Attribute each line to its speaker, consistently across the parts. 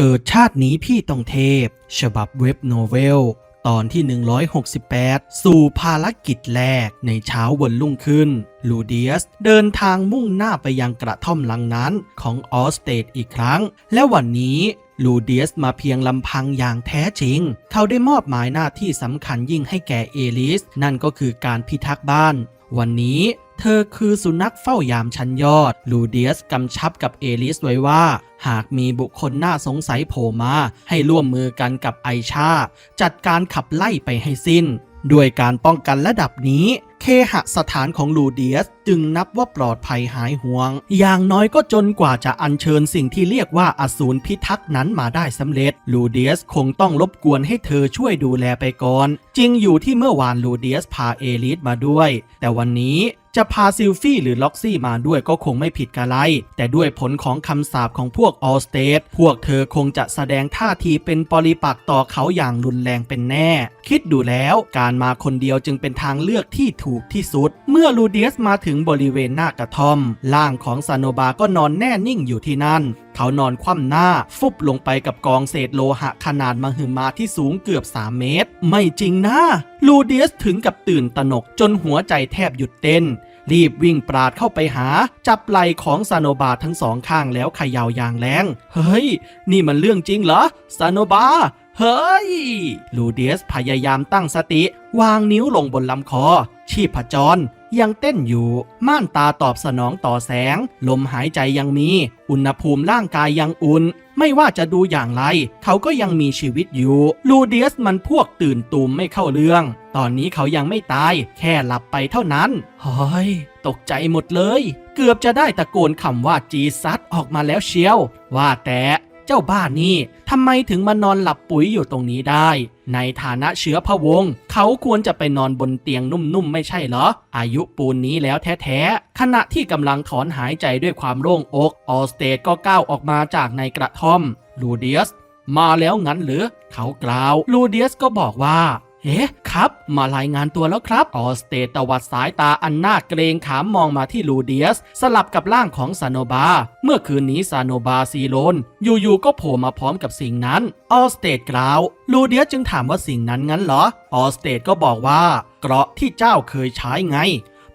Speaker 1: เกิดชาตินี้พี่ต้องเทพ ฉบับเว็บโนเวล ตอนที่ 168 สู่ภารกิจแรกในเช้าวันรุ่งขึ้น ลูเดียสเดินทางมุ่งหน้าไปยังกระท่อมหลังนั้นของออสเตดอีกครั้ง และวันนี้ลูเดียสมาเพียงลำพังอย่างแท้จริง เขาได้มอบหมายหน้าที่สำคัญยิ่งให้แก่เอลิส นั่นก็คือการพิทักษ์บ้าน วันนี้ เธอคือสุนัขเฝ้ายามชั้นยอด ลูเดียสกำชับกับเอลิสไว้ว่า หากมีบุคคลน่าสงสัยโผล่มา ให้ร่วมมือกันกับไอชา จัดการขับไล่ไปให้สิ้น ด้วยการป้องกันระดับนี้ เคหสถานของลูเดียสจึงนับว่าปลอดภัยหายห่วง อย่างน้อยก็จนกว่าจะอัญเชิญสิ่งที่เรียกว่าอสูรพิทักษ์นั้นมาได้สำเร็จ ลูเดียสคงต้องรบกวนให้เธอช่วยดูแลไปก่อน จริงอยู่ที่เมื่อวานลูเดียสพาเอลิสมาด้วย แต่วันนี้จะพาซิลฟี่หรือล็อกซี่มาด้วยก็คงไม่ผิดกะไร แต่ด้วยผลของคำสาปของพวกออสเตดพวกเธอคงจะแสดงท่าทีเป็นปริปักษ์ต่อเขาอย่างรุนแรงเป็นแน่ คิดดูแล้วการมาคนเดียวจึงเป็นทางเลือกที่ถูกที่สุด เมื่อลูเดียสมาถึงบริเวณหน้ากระท่อม ร่างของซานโนบาก็นอนแน่นิ่งอยู่ที่นั่น เขานอนคว่ำหน้า ฟุบลงไปกับกองเศษโลหะขนาดมหึมาที่สูงเกือบ 3 เมตร ไม่จริงนะลูเดียสถึงกับตื่นตระหนกจนหัวใจแทบหยุดเต้นรีบวิ่งปราดเข้าไปหา จับไหล่ของซาโนบาทั้งสองข้างแล้วเขย่าอย่างแรง เฮ้ย นี่มันเรื่องจริงเหรอซาโนบา เฮ้ย ลูเดียสพยายามตั้งสติ วางนิ้วลงบนลำคอ ชีพจรยังเต้นอยู่ ม่านตาตอบสนองต่อแสง ลมหายใจยังมี อุณหภูมิร่างกายยังอุ่น ไม่ว่าจะดูอย่างไร เขาก็ยังมีชีวิตอยู่ ลูเดียสมันพวกตื่นตูมไม่เข้าเรื่อง ตอนนี้เขายังไม่ตาย แค่หลับไปเท่านั้นเฮ้ย ตกใจหมดเลย เกือบจะได้ตะโกนคำว่าจีซัดออกมาแล้วเชียว ว่าแต่ เจ้าบ้านนี่ทำไมถึงมานอนหลับปุ๋ยอยู่ตรงนี้ได้ ในฐานะเชื้อพระวงศ์เขาควรจะไปนอนบนเตียงนุ่มๆ ไม่ใช่เหรอ อายุปูนนี้แล้วแท้ๆ ขณะที่กำลังถอนหายใจด้วยความโล่งอกออสเตดก็ก้าวออกมาจากในกระท่อม ลูเดียส มาแล้วงั้นหรือ เขากล่าว ลูเดียสก็บอกว่า เอ๊ะครับ มารายงานตัวแล้วครับ ออสเตตวัดสายตาอันน่าเกรงขามมองมาที่ลูเดียส สลับกับร่างของซานโนบา เมื่อคืนนี้ซานโนบาซีโลน อยู่ๆก็โผล่มาพร้อมกับสิ่งนั้น ออสเตตกล่าวลูเดียสจึงถามว่าสิ่งนั้นงั้นเหรอ ออสเตตก็บอกว่า เกราะที่เจ้าเคยใช้ไง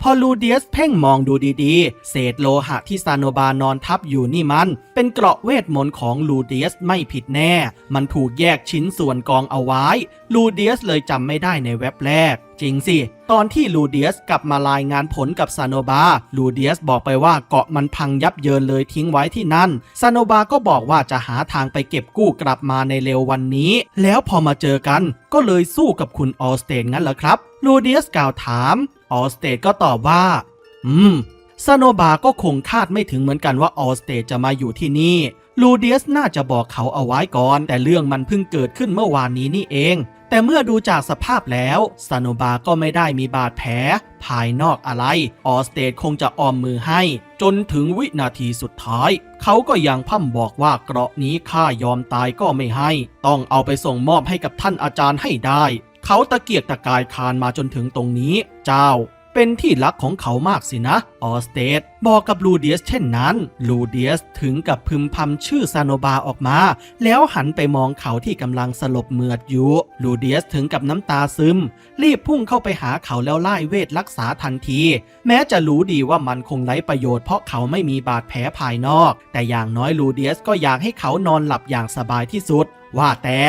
Speaker 1: พอลูเดียสเพ่งมองดูดีๆ เศษโลหะที่ซานโนบานอนทับอยู่นี่มัน เป็นเกราะเวทมนต์ของลูเดียสไม่ผิดแน่ มันถูกแยกชิ้นส่วนกองเอาไว้ ลูเดียสเลยจำไม่ได้ในเว็บแรกจริงสิ ตอนที่ลูเดียสกลับมารายงานผลกับซานโนบา ลูเดียสบอกไปว่าเกาะมันพังยับเยินเลยทิ้งไว้ที่นั่น ซานโนบาก็บอกว่าจะหาทางไปเก็บกู้กลับมาในเร็ววันนี้ แล้วพอมาเจอกัน ก็เลยสู้กับคุณออสเตนงั้นเหรอครับ ลูเดียสกล่าวถาม ออสเตดก็ตอบว่า อืมซาโนบาก็คงคาดไม่ถึงเหมือนกันว่าออสเตดจะมาอยู่ที่นี่ ลูเดียสน่าจะบอกเขาเอาไว้ก่อน แต่เรื่องมันเพิ่งเกิดขึ้นเมื่อวานนี้นี่เอง แต่เมื่อดูจากสภาพแล้วซาโนบาก็ไม่ได้มีบาดแผล ภายนอกอะไร ออสเตดคงจะออมมือให้ จนถึงวินาทีสุดท้าย เขาก็ยังพ่ำบอกว่าเกราะนี้ข้ายอมตายก็ไม่ให้ ต้องเอาไปส่งมอบให้กับท่านอาจารย์ให้ได้ เขาตะเกียกตะกายคานมาจนถึงตรงนี้ เจ้า เป็นที่รักของเขามากสินะ ออสเตดบอกกับลูเดียสเช่นนั้น ลูเดียสถึงกับพึมพำชื่อซานโนบาออกมา แล้วหันไปมองเขาที่กำลังสลบเมือดอยู่ ลูเดียสถึงกับน้ำตาซึม รีบพุ่งเข้าไปหาเขาแล้วไล่เวทรักษาทันที แม้จะรู้ดีว่ามันคงไร้ประโยชน์เพราะเขาไม่มีบาดแผลภายนอก แต่อย่างน้อยลูเดียสก็อยากให้เขานอนหลับอย่างสบายที่สุด ว่าแต่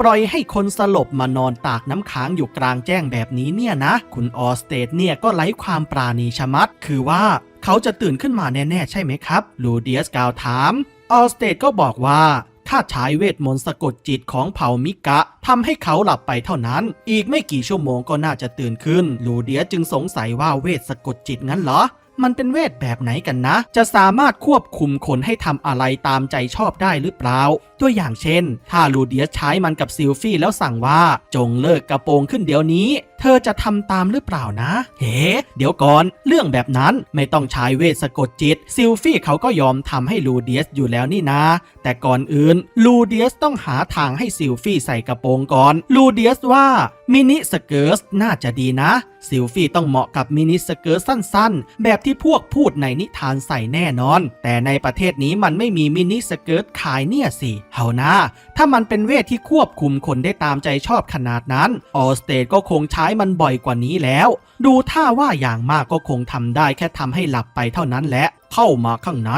Speaker 1: ปล่อยให้คนสลบมานอนตากน้ำค้างอยู่กลางแจ้งแบบนี้เนี่ยนะ คุณออสเตดเนี่ยก็ไร้ความปราณีชะมัด คือว่าเขาจะตื่นขึ้นมาแน่ๆใช่ไหมครับ ลูเดียสกล่าวถาม ออสเตดก็บอกว่าถ้าใช้เวทมนต์สะกดจิตของเผ่ามิกะทำให้เขาหลับไปเท่านั้น อีกไม่กี่ชั่วโมงก็น่าจะตื่นขึ้น ลูเดียจึงสงสัยว่าเวทสะกดจิตงั้นเหรอ มันเป็นเวทแบบไหนกันนะ จะสามารถควบคุมคนให้ทำอะไรตามใจชอบได้หรือเปล่า ตัวอย่างเช่น ถ้าลูเดียสใช้มันกับซิลฟี่แล้วสั่งว่า จงเลิกกระโปรงขึ้นเดี๋ยวนี้เธอจะทำตามหรือเปล่านะ เฮ้เดี๋ยวก่อน เรื่องแบบนั้นไม่ต้องใช้เวทสะกดจิต ซิลฟี่เขาก็ยอมทำให้ลูเดียสอยู่แล้วนี่นะ แต่ก่อนอื่น ลูเดียสต้องหาทางให้ซิลฟี่ใส่กระโปรงก่อน ลูเดียสว่ามินิสเกิร์ตน่าจะดีนะ ซิลฟี่ต้องเหมาะกับมินิสเกิร์ตสั้นๆ แบบที่พวกพูดในนิทานใส่แน่นอน แต่ในประเทศนี้มันไม่มีมินิสเกิร์ตขายเนี่ยสิ เฮานะถ้ามันเป็นเวทที่ควบคุมคนได้ตามใจชอบขนาดนั้น ออสเตดก็คงใช้มันบ่อยกว่านี้แล้ว ดูท่าว่าอย่างมากก็คงทำได้แค่ทำให้หลับไปเท่านั้นแหละเข้ามาข้างใน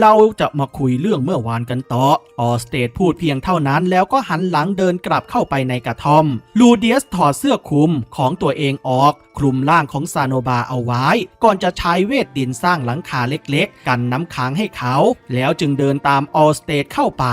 Speaker 1: เราจะมาคุยเรื่องเมื่อวานกันต่อ ออสเตดพูดเพียงเท่านั้นแล้วก็หันหลังเดินกลับเข้าไปในกระท่อม ลูเดียสถอดเสื้อคลุมของตัวเองออก คลุมร่างของซาโนบาเอาไว้ ก่อนจะใช้เวทดินสร้างหลังคาเล็กๆ กันน้ำค้างให้เขา แล้วจึงเดินตามออสเตดเข้าไป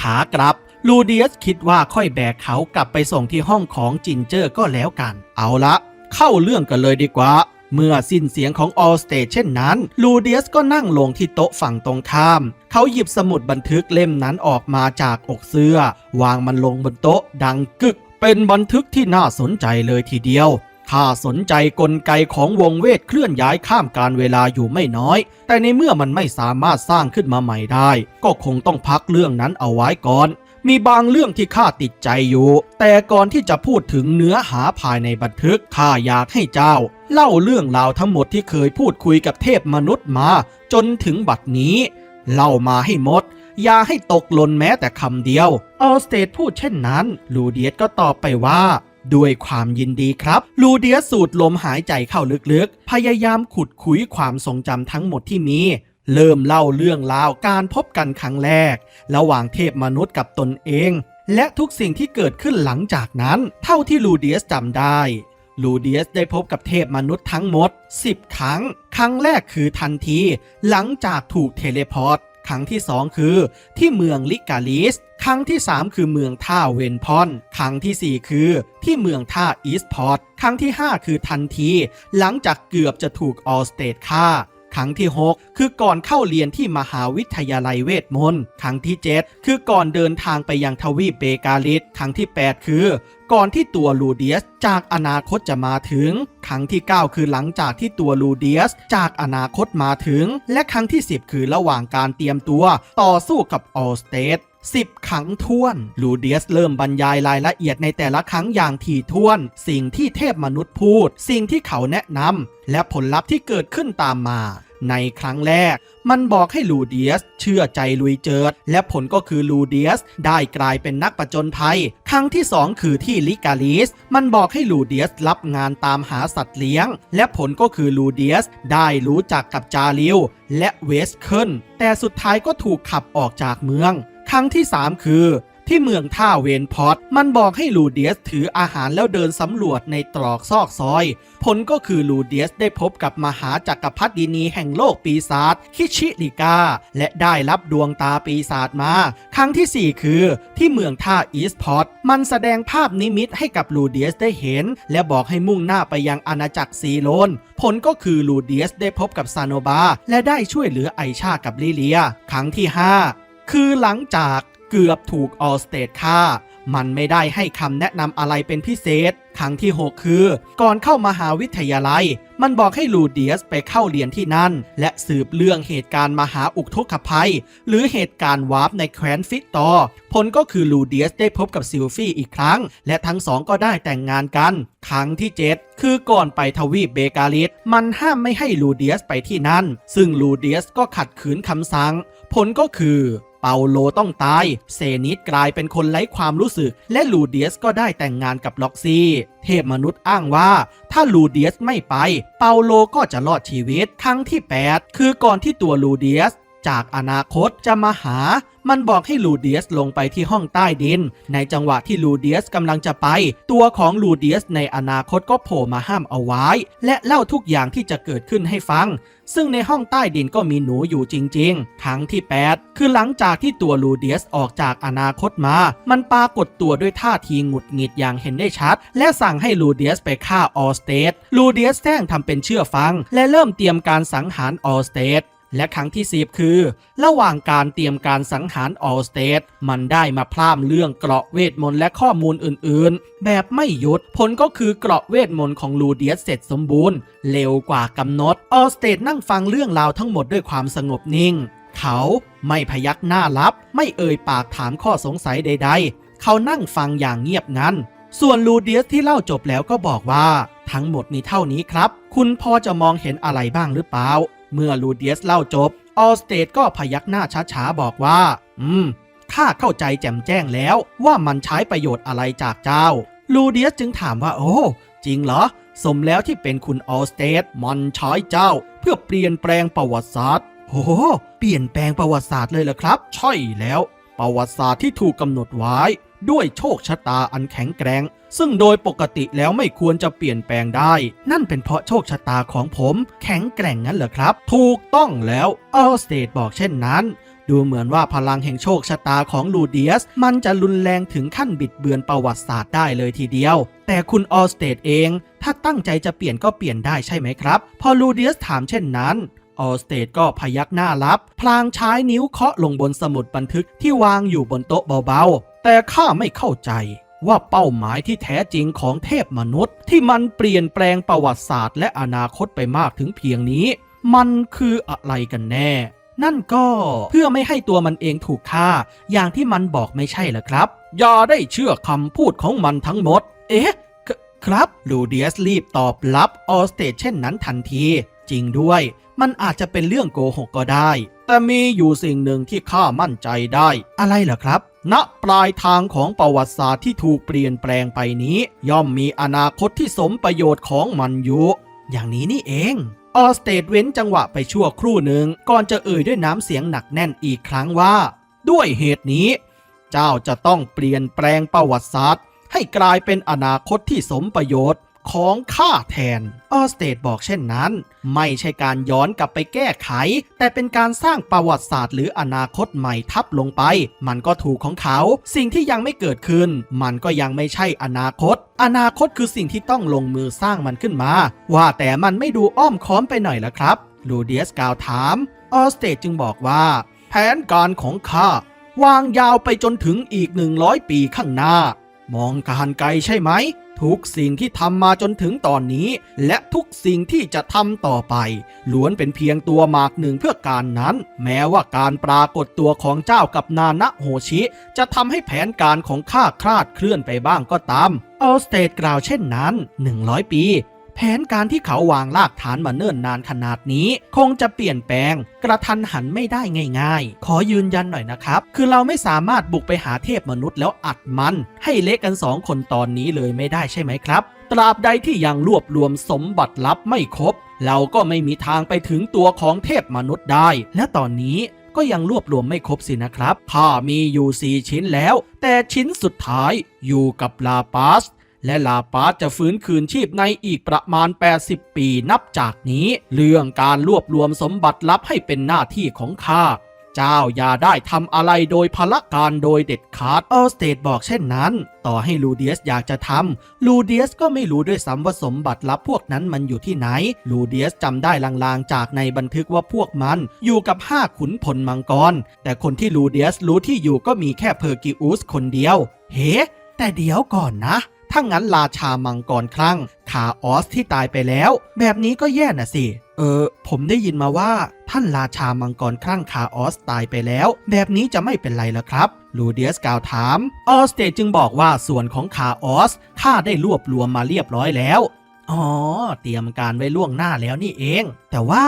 Speaker 1: ขากลับ ลูเดียสคิดว่าค่อยแบกเขากลับไปส่งที่ห้องของจินเจอร์ก็แล้วกัน เอาละ เข้าเรื่องกันเลยดีกว่า เมื่อสิ้นเสียงของออสเตเช่นนั้น ลูเดียสก็นั่งลงที่โต๊ะฝั่งตรงข้าม เขาหยิบสมุดบันทึกเล่มนั้นออกมาจากอกเสื้อ วางมันลงบนโต๊ะดังกึก เป็นบันทึกที่น่าสนใจเลยทีเดียวข้าสนใจกลไกของวงเวทเคลื่อนย้ายข้ามการเวลาอยู่ไม่น้อย แต่ในเมื่อมันไม่สามารถสร้างขึ้นมาใหม่ได้ ก็คงต้องพักเรื่องนั้นเอาไว้ก่อน มีบางเรื่องที่ข้าติดใจอยู่ แต่ก่อนที่จะพูดถึงเนื้อหาภายในบันทึกข้าอยากให้เจ้า เล่าเรื่องราวทั้งหมดที่เคยพูดคุยกับเทพมนุษย์มา จนถึงบัดนี้ เล่ามาให้หมด อย่าให้ตกหล่นแม้แต่คำเดียว ออสเตดพูดเช่นนั้น ลูเดียสก็ตอบไปว่าด้วยความยินดีครับ ลูเดียสสูดลมหายใจเข้าลึกๆ พยายามขุดคุยความทรงจำทั้งหมดที่มี เริ่มเล่าเรื่องราวการพบกันครั้งแรก ระหว่างเทพมนุษย์กับตนเอง และทุกสิ่งที่เกิดขึ้นหลังจากนั้น เท่าที่ลูเดียสจำได้ลูเดียสได้พบกับเทพมนุษย์ทั้งหมด 10 ครั้ง ครั้งแรกคือทันที หลังจากถูกเทเลพอร์ต ครั้งที่ 2 คือ ที่เมืองลิกาลิส ครั้งที่ 3 คือเมืองท่าเวนพอน ครั้งทีสี่4 คือ ที่เมืองท่าอีสพอร์ต ครั้งที่ 5 คือทันที หลังจากเกือบจะถูกออสเตดฆ่า ครั้งที่ 6 คือก่อนเข้าเรียนที่มหาวิทยาลัยเวทมนต์ครั้งที่ 7 คือก่อนเดินทางไปยังทวีปเบกาลิสครั้งที่ 8 คือ ก่อนที่ตัวลูเดียสจากอนาคตจะมาถึง ครั้งที่ 9 คือหลังจากที่ตัวลูเดียสจากอนาคตมาถึง และครั้งที่ 10 คือระหว่างการเตรียมตัวต่อสู้กับออสเตด สิบครั้งท้วน ลูเดียสเริ่มบรรยายรายละเอียดในแต่ละครั้งอย่างถี่ถ้วน สิ่งที่เทพมนุษย์พูด สิ่งที่เขาแนะนำและผลลัพธ์ที่เกิดขึ้นตามมา ในครั้งแรก มันบอกให้ลูเดียส เชื่อใจลุยเจิด และผลก็คือลูเดียส ได้กลายเป็นนักประจนภัย ครั้งที่ 2 คือที่ลิกาลิส มันบอกให้ลูเดียสรับงานตามหาสัตว์เลี้ยง และผลก็คือลูเดียส ได้รู้จักกับจาริวและเวสเคิลแต่สุดท้ายก็ถูกขับออกจากเมือง ครั้งที่ 3 คือ ที่เมืองท่าเวนพอตมันบอกให้ลูเดียสถืออาหารแล้วเดินสำรวจในตรอกซอกซอย ผลก็คือลูเดียสได้พบกับมหาจักรพรรดินีแห่งโลกปีศาจคิชิลิกา และได้รับดวงตาปีศาจมา ครั้งทีสี่4 คือที่เมืองท่าอีสพอตมันแสดงภาพนิมิตให้กับลูเดียสได้เห็น และบอกให้มุ่งหน้าไปยังอาณาจักรซีโลนผลก็คือลูเดียสได้พบกับซาโนบาและได้ช่วยเหลือไอชากับลิเลีย ครั้งที่ 5 คือหลังจากเกือบถูกออสเตดฆ่า มันไม่ได้ให้คำแนะนำอะไรเป็นพิเศษ ครั้งที่ 6 คือ ก่อนเข้ามหาวิทยาลัย มันบอกให้ลูเดียสไปเข้าเรียนที่นั่น และสืบเรื่องเหตุการณ์มหาอุกทุกขภัย หรือเหตุการณ์วาร์ปในแคว้นฟิกตอร์ผลก็คือลูเดียสได้พบกับซิลฟี่อีกครั้ง และทั้งสองก็ได้แต่งงานกัน ครั้งที่ 7 คือก่อนไปทวีปเบกาลิสมันห้ามไม่ให้ลูเดียสไปที่นั่น ซึ่งลูเดียสก็ขัดขืนคำสั่ง ผลก็คือ เปาโลต้องตาย เซนิดกลายเป็นคนไร้ความรู้สึก และลูเดียสก็ได้แต่งงานกับล็อกซี่ เทพมนุษย์อ้างว่า ถ้าลูเดียสไม่ไป เปาโลก็จะรอดชีวิต ครั้งที่ 8 คือก่อนที่ตัวลูเดียส จากอนาคตจะมาหา มันบอกให้ลูเดียสลงไปที่ห้องใต้ดิน ในจังหวะที่ลูเดียสกำลังจะไป ตัวของลูเดียสในอนาคตก็โผล่มาห้ามเอาไว้ และเล่าทุกอย่างที่จะเกิดขึ้นให้ฟัง ซึ่งในห้องใต้ดินก็มีหนูอยู่จริง ๆ ครั้งที่ 8 คือหลังจากที่ตัวลูเดียสออกจากอนาคตมา มันปรากฏตัวด้วยท่าทีหงุดหงิดอย่างเห็นได้ชัด และสั่งให้ลูเดียสไปฆ่าออสเตดลูเดียสแท่งทำเป็นเชื่อฟัง และเริ่มเตรียมการสังหารออสเตด และครั้งที่10คือ ระหว่างการเตรียมการสังหารออลสเตทมันได้มาพร่ำเรื่องเกราะเวทมนต์และข้อมูลอื่นๆ แบบไม่หยุด ผลก็คือเกราะเวทมนต์ของลูเดียสเสร็จสมบูรณ์ เร็วกว่ากำหนด ออลสเตทนั่งฟังเรื่องราวทั้งหมดด้วยความสงบนิ่ง เขาไม่พยักหน้ารับ ไม่เอ่ยปากถามข้อสงสัยใด ๆ เขานั่งฟังอย่างเงียบงันส่วนลูเดียสที่เล่าจบแล้วก็บอกว่า ทั้งหมดมีเท่านี้ครับ คุณพอจะมองเห็นอะไรบ้างหรือเปล่า เมื่อลูเดียสเล่าจบ ออสเตดก็พยักหน้าช้าๆบอกว่า อืม ข้าเข้าใจแจ่มแจ้งแล้วว่ามันใช้ประโยชน์อะไรจากเจ้า ลูเดียสจึงถามว่า โอ้ จริงเหรอ สมแล้วที่เป็นคุณออสเตดมันใช้เจ้า เพื่อเปลี่ยนแปลงประวัติศาสตร์ โอ้เปลี่ยนแปลงประวัติศาสตร์เลยเหรอครับ ใช่แล้ว ประวัติศาสตร์ที่ถูกกำหนดไว้ ด้วยโชคชะตาอันแข็งแกร่ง ซึ่งโดยปกติแล้วไม่ควรจะเปลี่ยนแปลงได้ นั่นเป็นเพราะโชคชะตาของผมแข็งแกร่งงั้นเหรอครับ ถูกต้องแล้วออสเตดบอกเช่นนั้น ดูเหมือนว่าพลังแห่งโชคชะตาของลูเดียส มันจะรุนแรงถึงขั้นบิดเบือนประวัติศาสตร์ได้เลยทีเดียว แต่คุณออสเตดเอง ถ้าตั้งใจจะเปลี่ยนก็เปลี่ยนได้ใช่ไหมครับ พอลูเดียสถามเช่นนั้นออสเตดก็พยักหน้ารับ พลางใช้นิ้วเคาะลงบนสมุดบันทึกที่วางอยู่บนโต๊ะเบาๆ แต่ข้าไม่เข้าใจ ว่าเป้าหมายที่แท้จริงของเทพมนุษย์ ที่มันเปลี่ยนแปลงประวัติศาสตร์ และอนาคตไปมากถึงเพียงนี้ มันคืออะไรกันแน่ นั่นก็เพื่อไม่ให้ตัวมันเองถูกฆ่า อย่างที่มันบอกไม่ใช่หรอครับ อย่าได้เชื่อคำพูดของมันทั้งหมด เอ๊ะ ครับ ลูเดียสรีบตอบรับออสเตดเช่นนั้นทันที จริงด้วย มันอาจจะเป็นเรื่องโกหกก็ได้ แต่มีอยู่สิ่งหนึ่งที่ข้ามั่นใจได้ อะไรเหรอครับณปลายทางของประวัติศาสตร์ที่ถูกเปลี่ยนแปลงไปนี้ ย่อมมีอนาคตที่สมประโยชน์ของมันอยู่ อย่างนี้นี่เอง ออสเตดเว้นจังหวะไปชั่วครู่หนึ่งก่อนจะเอ่ยด้วยน้ำเสียงหนักแน่นอีกครั้งว่า ด้วยเหตุนี้ เจ้าจะต้องเปลี่ยนแปลงประวัติศาสตร์ ให้กลายเป็นอนาคตที่สมประโยชน์ ของข้าแทน ออสเตดบอกเช่นนั้น ไม่ใช่การย้อนกลับไปแก้ไข แต่เป็นการสร้างประวัติศาสตร์หรืออนาคตใหม่ทับลงไป มันก็ถูกของเขา สิ่งที่ยังไม่เกิดขึ้น มันก็ยังไม่ใช่อนาคต อนาคตคือสิ่งที่ต้องลงมือสร้างมันขึ้นมา ว่าแต่มันไม่ดูอ้อมค้อมไปหน่อยละครับ ลูเดียสกล่าวถาม ออสเตดจึงบอกว่า แผนการของข้าวางยาวไปจนถึงอีก 100 ปีข้างหน้า มองการไกลใช่ไหม ทุกสิ่งที่ทำมาจนถึงตอนนี้ และทุกสิ่งที่จะทำต่อไป ล้วนเป็นเพียงตัวหมากหนึ่งเพื่อการนั้น แม้ว่าการปรากฏตัวของเจ้ากับนานะโฮชิ จะทำให้แผนการของข้าคลาดเคลื่อนไปบ้างก็ตาม ออสเตดกล่าวเช่นนั้น 100 ปี ผนการที่เขาวางรากฐานมาเนิ่นนานขนาดนี้ คงจะเปลี่ยนแปลง กระทันหันไม่ได้ง่ายๆ ขอยืนยันหน่อยนะครับ คือเราไม่สามารถบุกไปหาเทพมนุษย์แล้วอัดมัน ให้เละกันสองคนตอนนี้เลยไม่ได้ใช่ไหมครับ ตราบใดที่ยังรวบรวมสมบัติลับไม่ครบ เราก็ไม่มีทางไปถึงตัวของเทพมนุษย์ได้ และตอนนี้ก็ยังรวบรวมไม่ครบสินะครับข้ามีอยู่ 4 ชิ้นแล้ว แต่ชิ้นสุดท้ายอยู่กับลาปาส และลาปาสจะฟื้นคืนชีพในอีกประมาณ 80 ปีนับจากนี้ เรื่องการรวบรวมสมบัติลับให้เป็นหน้าที่ของข้าเจ้าอย่าได้ทำอะไรโดยพละการโดยเด็ดขาดออสเตดบอกเช่นนั้น ต่อให้ลูเดียสอยากจะทำลูเดียสก็ไม่รู้ด้วยซ้ำว่าสมบัติลับพวกนั้นมันอยู่ที่ไหน ลูเดียสจำได้ลางๆจากในบันทึกว่าพวกมัน อยู่กับห้าขุนพลมังกร แต่คนที่ลูเดียสรู้ที่อยู่ก็มีแค่เพอร์กิอุสคนเดียว เฮ้แต่เดี๋ยวก่อนนะ ถ้างั้นราชามังกรคลั่งขาออสที่ตายไปแล้ว แบบนี้ก็แย่น่ะสิ เออ ผมได้ยินมาว่า ท่านราชามังกรคลั่งคาออสตายไปแล้ว แบบนี้จะไม่เป็นไรแล้วครับลูเดียสกล่าวถาม ออสเตจึงบอกว่าส่วนของคาออสข้าได้รวบรวมมาเรียบร้อยแล้วอ๋อ เตรียมการไว้ล่วงหน้าแล้วนี่เอง แต่ว่า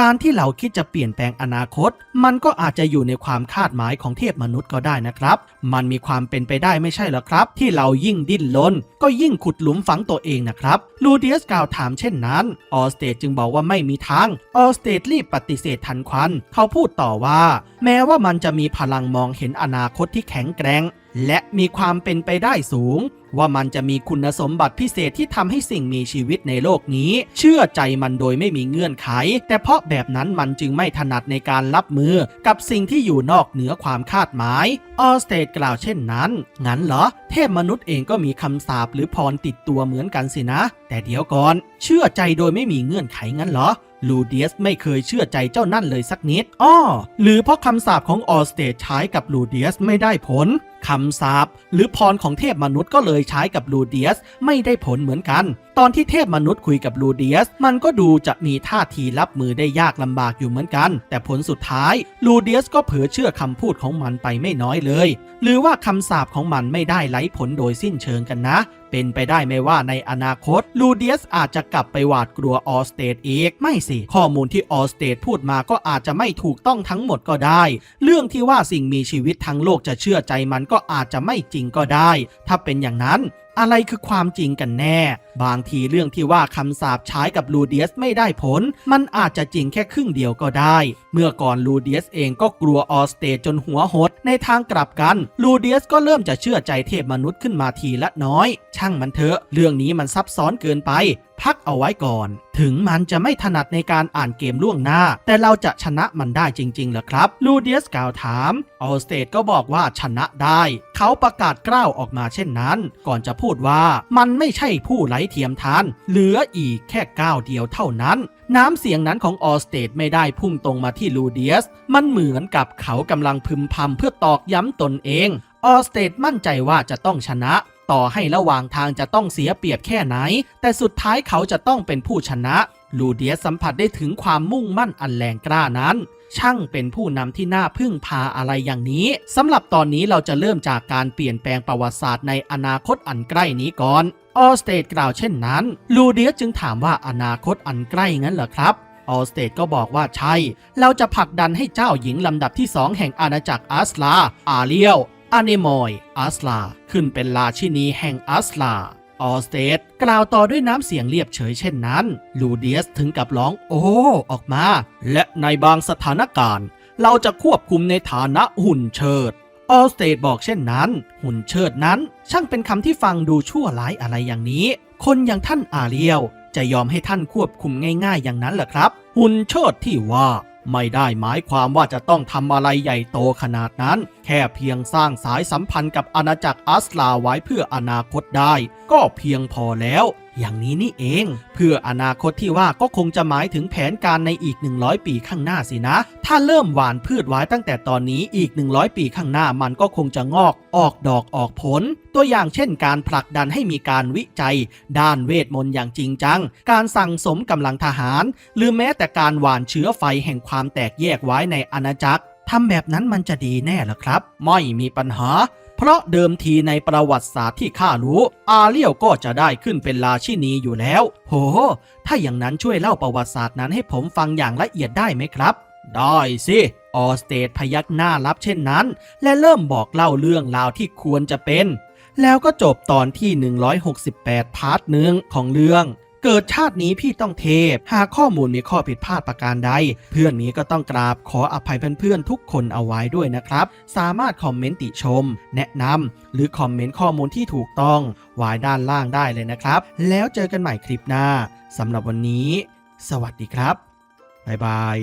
Speaker 1: การที่เราคิดจะเปลี่ยนแปลงอนาคต มันก็อาจจะอยู่ในความคาดหมายของเทพมนุษย์ก็ได้นะครับ มันมีความเป็นไปได้ไม่ใช่หรอครับ ที่เรายิ่งดิ้นรนก็ยิ่งขุดหลุมฝังตัวเองนะครับลูเดียสกล่าวถามเช่นนั้น ออสเตดจึงบอกว่าไม่มีทาง ออสเตดรีบปฏิเสธทันควัน เขาพูดต่อว่า แม้ว่ามันจะมีพลังมองเห็นอนาคตที่แข็งแกร่งและมีความเป็นไปได้สูง ว่ามันจะมีคุณสมบัติพิเศษที่ทำให้สิ่งมีชีวิตในโลกนี้ เชื่อใจมันโดยไม่มีเงื่อนไข แต่เพราะแบบนั้นมันจึงไม่ถนัดในการรับมือกับสิ่งที่อยู่นอกเหนือความคาดหมาย ออสเตดกล่าวเช่นนั้น งั้นเหรอ เทพมนุษย์เองก็มีคำสาปหรือพรติดตัวเหมือนกันสินะ แต่เดี๋ยวก่อน เชื่อใจโดยไม่มีเงื่อนไขงั้นเหรอลูเดียสไม่เคยเชื่อใจเจ้านั่นเลยสักนิด อ้อ หรือเพราะคำสาปของออสเตดใช้กับลูเดียสไม่ได้ผล คำสาปหรือพรของเทพมนุษย์ก็เลยใช้กับลูเดียสไม่ได้ผลเหมือนกันตอนที่เทพมนุษย์คุยกับลูเดียส มันก็ดูจะมีท่าทีรับมือได้ยากลำบากอยู่เหมือนกัน แต่ผลสุดท้ายลูเดียสก็เผลอเชื่อคำพูดของมันไปไม่น้อยเลย หรือว่าคำสาปของมันไม่ได้ไร้ผลโดยสิ้นเชิงกันนะ เป็นไปได้ไหมว่าในอนาคตลูเดียสอาจจะกลับไปหวาดกลัวออสเตดอีก ไม่สิ ข้อมูลที่ออสเตดพูดมาก็อาจจะไม่ถูกต้องทั้งหมดก็ได้ เรื่องที่ว่าสิ่งมีชีวิตทั้งโลกจะเชื่อใจมันก็อาจจะไม่จริงก็ได้ ถ้าเป็นอย่างนั้นอะไรคือความจริงกันแน่ บางทีเรื่องที่ว่าคำสาปใช้กับลูเดียสไม่ได้ผล มันอาจจะจริงแค่ครึ่งเดียวก็ได้ เมื่อก่อนลูเดียสเองก็กลัวออสเตจนหัวหด ในทางกลับกัน ลูเดียสก็เริ่มจะเชื่อใจเทพมนุษย์ขึ้นมาทีละน้อย ช่างมันเถอะ เรื่องนี้มันซับซ้อนเกินไป พักเอาไว้ก่อน ถึงมันจะไม่ถนัดในการอ่านเกมล่วงหน้า แต่เราจะชนะมันได้จริงๆเหรอครับ ลูเดียสกล่าวถามออสเตดก็บอกว่าชนะได้ เขาประกาศกล้าวออกมาเช่นนั้น ก่อนจะพูดว่ามันไม่ใช่ผู้ไร้เทียมทาน เหลืออีกแค่ก้าวเดียวเท่านั้นน้ำเสียงนั้นของออสเตดไม่ได้พุ่งตรงมาที่ลูเดียส มันเหมือนกับเขากำลังพึมพำเพื่อตอกย้ำตนเอง ออสเตดมั่นใจว่าจะต้องชนะ ต่อให้ระหว่างทางจะต้องเสียเปรียบแค่ไหน แต่สุดท้ายเขาจะต้องเป็นผู้ชนะลูเดียสสัมผัสได้ถึงความมุ่งมั่นอันแรงกล้านั้น ช่างเป็นผู้นำที่น่าพึ่งพาอะไรอย่างนี้สำหรับตอนนี้เราจะเริ่มจากการเปลี่ยนแปลงประวัติศาสตร์ในอนาคตอันใกล้นี้ก่อนออสเตดกล่าวเช่นนั้น ลูเดียสจึงถามว่าอนาคตอันใกล้งั้นเหรอครับออสเตดก็บอกว่าใช่ เราจะผลักดันให้เจ้าหญิงลำดับที่สองแห่งอาณาจักรอัสลา อาเรียว อาเนมอยอัสลา ขึ้นเป็นราชินีแห่งอัสลา ออสเตดกล่าวต่อด้วยน้ำเสียงเรียบเฉยเช่นนั้น ลูเดียสถึงกับร้องโอ้ออกมา และในบางสถานการณ์ เราจะควบคุมในฐานะหุ่นเชิด ออสเตดบอกเช่นนั้น หุ่นเชิดนั้น ช่างเป็นคำที่ฟังดูชั่วร้ายอะไรอย่างนี้ คนอย่างท่านอาเรียว จะยอมให้ท่านควบคุมง่ายๆอย่างนั้นเหรอครับ หุ่นเชิดที่ว่า ไม่ได้หมายความว่าจะต้องทำอะไรใหญ่โตขนาดนั้น แค่เพียงสร้างสายสัมพันธ์กับอาณาจักรอัสลาไว้เพื่ออนาคตได้ ก็เพียงพอแล้ว อย่างนี้นี่เอง เพื่ออนาคตที่ว่าก็คงจะหมายถึงแผนการในอีก 100 ปีข้างหน้าสินะ ถ้าเริ่มหว่านพืชไว้ตั้งแต่ตอนนี้อีก 100 ปีข้างหน้ามันก็คงจะงอก ออกดอกออกผล ตัวอย่างเช่นการผลักดันให้มีการวิจัย ด้านเวทมนต์อย่างจริงจัง การสั่งสมกำลังทหาร หรือแม้แต่การหว่านเชื้อไฟแห่งความแตกแยกไว้ในอาณาจักรทำแบบนั้นมันจะดีแน่หรอครับ ไม่มีปัญหา เพราะเดิมทีในประวัติศาสตร์ที่ข้ารู้ อาเลียวก็จะได้ขึ้นเป็นราชินีอยู่แล้ว โห ถ้าอย่างนั้นช่วยเล่าประวัติศาสตร์นั้นให้ผมฟังอย่างละเอียดได้ไหมครับ ได้สิออสเตดพยักหน้ารับเช่นนั้น และเริ่มบอกเล่าเรื่องราวที่ควรจะเป็น แล้วก็จบตอนที่ 168 พาร์ทหนึ่งของเรื่อง เกิดชาตินี้พี่ต้องเทพ หากข้อมูลมีข้อผิดพลาดประการใด เพื่อนนี้ก็ต้องกราบขออภัยเพื่อนๆทุกคนเอาไว้ด้วยนะครับ สามารถคอมเมนต์ติชม แนะนำหรือคอมเมนต์ข้อมูลที่ถูกต้องไว้ด้านล่างได้เลยนะครับ แล้วเจอกันใหม่คลิปหน้าสำหรับวันนี้ สวัสดีครับบ๊ายบาย